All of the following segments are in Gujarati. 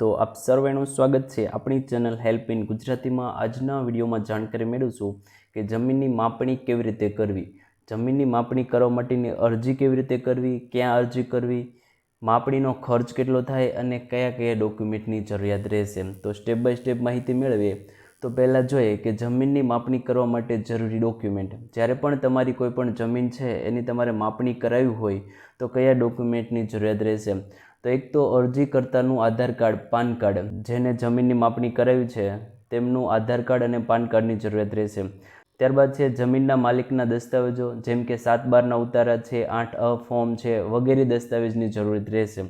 તો આપ સર્વેનું સ્વાગત છે આપણી ચેનલ હેલ્પ ઇન ગુજરાતીમાં. આજના વિડીયોમાં જાણકારી મેળવશું કે જમીનની માપણી કેવી રીતે કરવી, જમીનની માપણી કરવા માટેની અરજી કેવી રીતે કરવી, ક્યાં અરજી કરવી, માપણીનો ખર્ચ કેટલો થાય અને કયા કયા ડોક્યુમેન્ટની જરૂરિયાત રહેશે. તો સ્ટેપ બાય સ્ટેપ માહિતી મેળવીએ. તો પહેલાં જોઈએ કે જમીનની માપણી કરવા માટે જરૂરી ડોક્યુમેન્ટ. જ્યારે પણ તમારી કોઈ પણ જમીન છે, એની તમારે માપણી કરાવી હોય, તો કયા ડોક્યુમેન્ટની જરૂરિયાત રહેશે? તો એક તો અરજીકર્તાનું આધાર કાર્ડ, પાન કાર્ડ, જેને જમીનની માપણી કરાવી છે, તેમનું આધાર કાર્ડ અને પાન કાર્ડની જરૂરિયાત રહેશે. ત્યારબાદ છે જમીનના માલિકના દસ્તાવેજો, જેમ કે સાત બારના ઉતારા છે, આઠ અ ફોર્મ છે, વગેરે દસ્તાવેજની જરૂરિયાત રહેશે.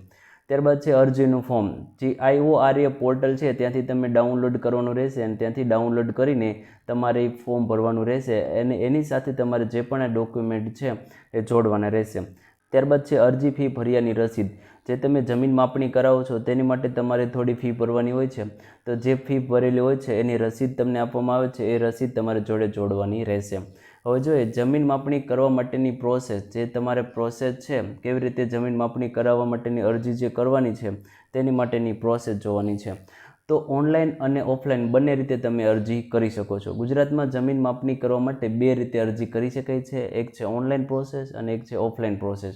ત્યારબાદ છે અરજીનું ફોર્મ. જે I O R A portal છે, ત્યાંથી તમે ડાઉનલોડ કરવાનું રહેશે અને ત્યાંથી ડાઉનલોડ કરીને તમારે ફોર્મ ભરવાનું રહેશે અને એની સાથે તમારે જે પણ આ ડોક્યુમેન્ટ છે, એ જોડવાના રહેશે. ત્યારબાદ છે અરજી ફી ભર્યાની રસીદ. જે તમે જમીન માપણી કરાવો છો, તેની માટે તમારે થોડી ફી ભરવાની હોય છે. તો જે ફી ભરેલી હોય છે, એની રસીદ તમને આપવામાં આવે છે, એ રસીદ તમારે જોડે જોડવાની રહેશે. હવે જોઈએ, જમીન માપણી કરવા માટેની પ્રોસેસ જે તમારે પ્રોસેસ છે, કેવી રીતે જમીન માપણી કરાવવા માટેની અરજી જે કરવાની છે, તેની માટેની પ્રોસેસ જોવાની છે. તો ઓનલાઈન અને ઓફલાઈન બંને રીતે તમે અરજી કરી શકો છો. ગુજરાતમાં જમીન માપણી કરવા માટે બે રીતે અરજી કરી શકાય છે. એક છે ઓનલાઈન પ્રોસેસ અને એક છે ઓફલાઈન પ્રોસેસ.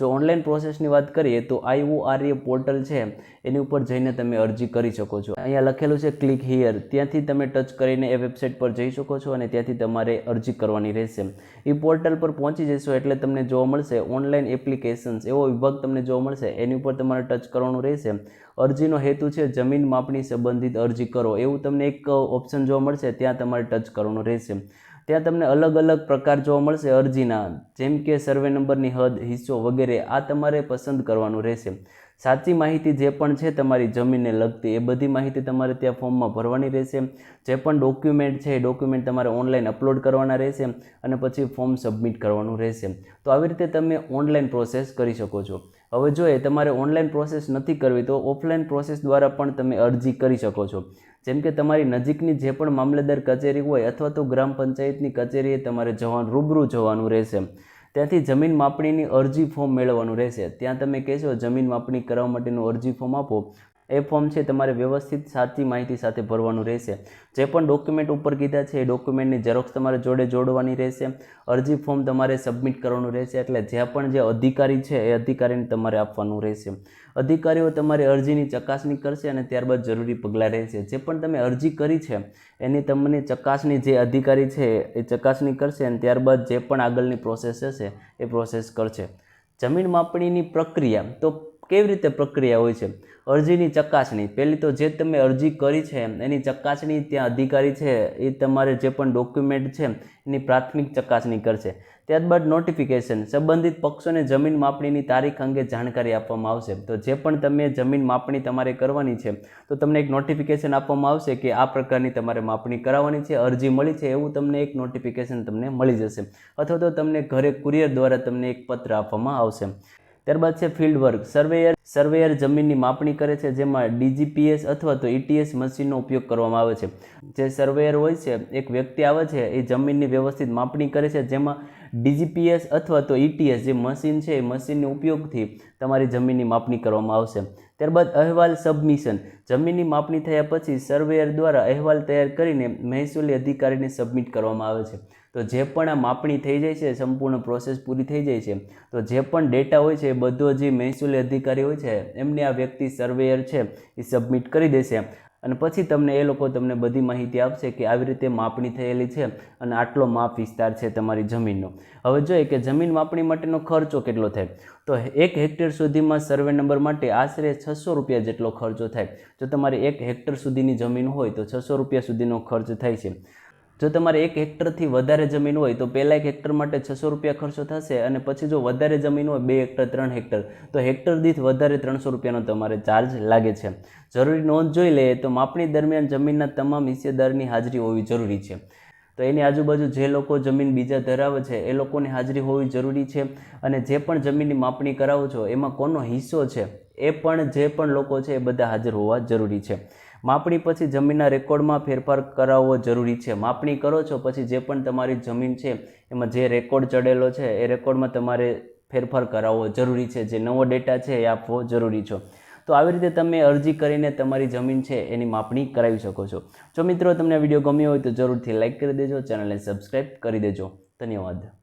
જો ઓનલાઈન પ્રોસેસની વાત કરીએ તો આઈઓઆરએ પોર્ટલ છે, એની ઉપર જઈને તમે અરજી કરી શકો છો. અહીંયા લખેલું છે ક્લિક હિયર ત્યાંથી તમે ટચ કરીને એ વેબસાઇટ પર જઈ શકો છો અને ત્યાંથી તમારે અરજી કરવાની રહેશે. એ પોર્ટલ પર પહોંચી જશો એટલે તમને જોવા મળશે ઓનલાઈન એપ્લિકેશન્સ એવો વિભાગ તમને જોવા મળશે. એની ઉપર તમારે ટચ કરવાનું રહેશે. અરજીનો હેતુ છે, જમીન માપણી સંબંધિત અરજી કરો. એવું તમને એક ઓપ્શન જોવા મળશે, ત્યાં તમારે ટચ કરવાનું રહેશે. ત્યાં તમને અલગ અલગ પ્રકાર જોવા મળશે અરજીના. જેમ કે સર્વે નંબરની હદ, હિસ્સો વગેરે આ તમારે પસંદ કરવાનું રહેશે. સાચી માહિતી જે પણ છે તમારી જમીનને લગતી, એ બધી માહિતી તમારે ત્યાં ફોર્મમાં ભરવાની રહેશે. જે પણ ડોક્યુમેન્ટ છે, એ ડોક્યુમેન્ટ તમારે ઓનલાઈન અપલોડ કરવાના રહેશે અને પછી ફોર્મ સબમિટ કરવાનું રહેશે. તો આવી રીતે તમે ઓનલાઈન પ્રોસેસ કરી શકો છો. હવે જો એ તમારે ઓનલાઈન પ્રોસેસ નથી કરવી, તો ઓફલાઈન પ્રોસેસ દ્વારા પણ તમે અરજી કરી શકો છો. જેમ કે તમારી નજીકની જે પણ મામલતદાર કચેરી હોય અથવા તો ગ્રામ પંચાયતની કચેરીએ તમારે જવાનું રૂબરૂ જવાનું રહેશે. ત્યાંથી જમીન માપણીની અરજી ફોર્મ મેળવવાનું રહેશે. ત્યાં તમે કહેશો જમીન માપણી કરવા માટેનું અરજી ફોર્મ આપો. એ ફોર્મ છે તમારે વ્યવસ્થિત સાચી માહિતી સાથે ભરવાનું રહેશે. જે પણ ડોક્યુમેન્ટ ઉપર કીધા છે એ ડોક્યુમેન્ટની ઝેરોક્સ તમારે જોડે જોડવાની રહેશે. અરજી ફોર્મ તમારે સબમિટ કરવાનું રહેશે. એટલે જ્યાં પણ જે અધિકારી છે એ અધિકારીને તમારે આપવાનું રહેશે. અધિકારીઓ તમારી અરજીની ચકાસણી કરશે અને ત્યારબાદ જરૂરી પગલાં રહેશે. જે પણ તમે અરજી કરી છે, એની તમને ચકાસણી જે અધિકારી છે એ ચકાસણી કરશે અને ત્યારબાદ જે પણ આગળની પ્રોસેસ હશે એ પ્રોસેસ કરશે. જમીન માપણીની પ્રક્રિયા, તો કેવી રીતે પ્રક્રિયા હોય છે? અરજીની ચકાસણી. પહેલી તો જે તમે અરજી કરી છે, એની ચકાસણી ત્યાં અધિકારી છે, એ તમારે જે પણ ડોક્યુમેન્ટ છે, એની પ્રાથમિક ચકાસણી કરશે. ત્યારબાદ નોટિફિકેશન સંબંધિત પક્ષોને જમીન માપણીની તારીખ અંગે જાણકારી આપવામાં આવશે. તો જે પણ તમે જમીન માપણી તમારે કરવાની છે, તો તમને એક નોટિફિકેશન આપવામાં આવશે કે આ પ્રકારની તમારે માપણી કરાવવાની છે, અરજી મળી છે, એવું તમને એક નોટિફિકેશન તમને મળી જશે. અથવા તો તમને ઘરે કુરિયર દ્વારા તમને એક પત્ર આપવામાં આવશે. ત્યારબાદ છે ફિલ્ડ વર્ક. સર્વેયર સર્વેયર જમીનની માપણી કરે છે, જેમાં ડીજીપીએસ અથવા તો ઈટીએસ મશીનનો ઉપયોગ કરવામાં આવે છે. જે સર્વેયર હોય છે, એક વ્યક્તિ આવે છે, એ જમીનની વ્યવસ્થિત માપણી કરે છે, જેમાં ડીજીપીએસ અથવા તો ઈટીએસ જે મશીન છે એ મશીનના ઉપયોગથી તમારી જમીનની માપણી કરવામાં આવશે. ત્યારબાદ અહેવાલ સબમિશન. જમીનની માપણી થયા પછી સર્વેયર દ્વારા અહેવાલ તૈયાર કરીને મહેસૂલી અધિકારીને સબમિટ કરવામાં આવે છે. તો જે પણ આ માપણી થઈ જાય છે, સંપૂર્ણ પ્રોસેસ પૂરી થઈ જાય છે, તો જે પણ ડેટા હોય છે એ બધો જે મહેસૂલી અધિકારી હોય છે, એમને આ વ્યક્તિ સર્વેયર છે એ સબમિટ કરી દેશે. અને પછી તમને એ લોકો તમને બધી માહિતી આપશે કે આવી રીતે માપણી થયેલી છે અને આટલો માપ વિસ્તાર છે તમારી જમીનનો. હવે જોઈએ કે જમીન માપણી માટેનો ખર્ચો કેટલો થાય? તો એક હેક્ટર સુધીમાં સર્વે નંબર માટે આશરે છસો રૂપિયા જેટલો ખર્ચો થાય. જો તમારે એક હેક્ટર સુધીની જમીન હોય તો છસો રૂપિયા સુધીનો ખર્ચ થાય છે. જો તમારે એક હેક્ટરથી વધારે જમીન હોય, તો પહેલાં એક હેક્ટર માટે છસો રૂપિયા ખર્ચો થશે અને પછી જો વધારે જમીન હોય, બે હેક્ટર, ત્રણ હેક્ટર. તો હેક્ટર દીઠ વધારે ત્રણસો રૂપિયાનો તમારે ચાર્જ લાગે છે. જરૂરી નોંધ જોઈ લઈએ તો માપણી દરમિયાન જમીનના તમામ હિસ્સેદારની હાજરી હોવી જરૂરી છે. તો એની આજુબાજુ જે લોકો જમીન બીજા ધરાવે છે, એ લોકોની હાજરી હોવી જરૂરી છે અને જે પણ જમીનની માપણી કરાવો છો, એમાં કોનો હિસ્સો છે, એ પણ, જે પણ લોકો છે, એ બધા હાજર હોવા જરૂરી છે. માપણી પછી જમીનના રેકોર્ડમાં ફેરફાર કરાવવો જરૂરી છે. માપણી કરો છો પછી જે પણ તમારી જમીન છે, એમાં જે રેકોર્ડ ચડેલો છે, એ રેકોર્ડમાં તમારે ફેરફાર કરાવવો જરૂરી છે. જે નવો ડેટા છે, એ આપવો જરૂરી છે. તો આવી રીતે તમે અરજી કરીને તમારી જમીન છે, એની માપણી કરાવી શકો છો. જો મિત્રો તમને વીડિયો ગમ્યો હોય તો જરૂરથી લાઇક કરી દેજો, ચેનલને સબસ્ક્રાઈબ કરી દેજો. ધન્યવાદ.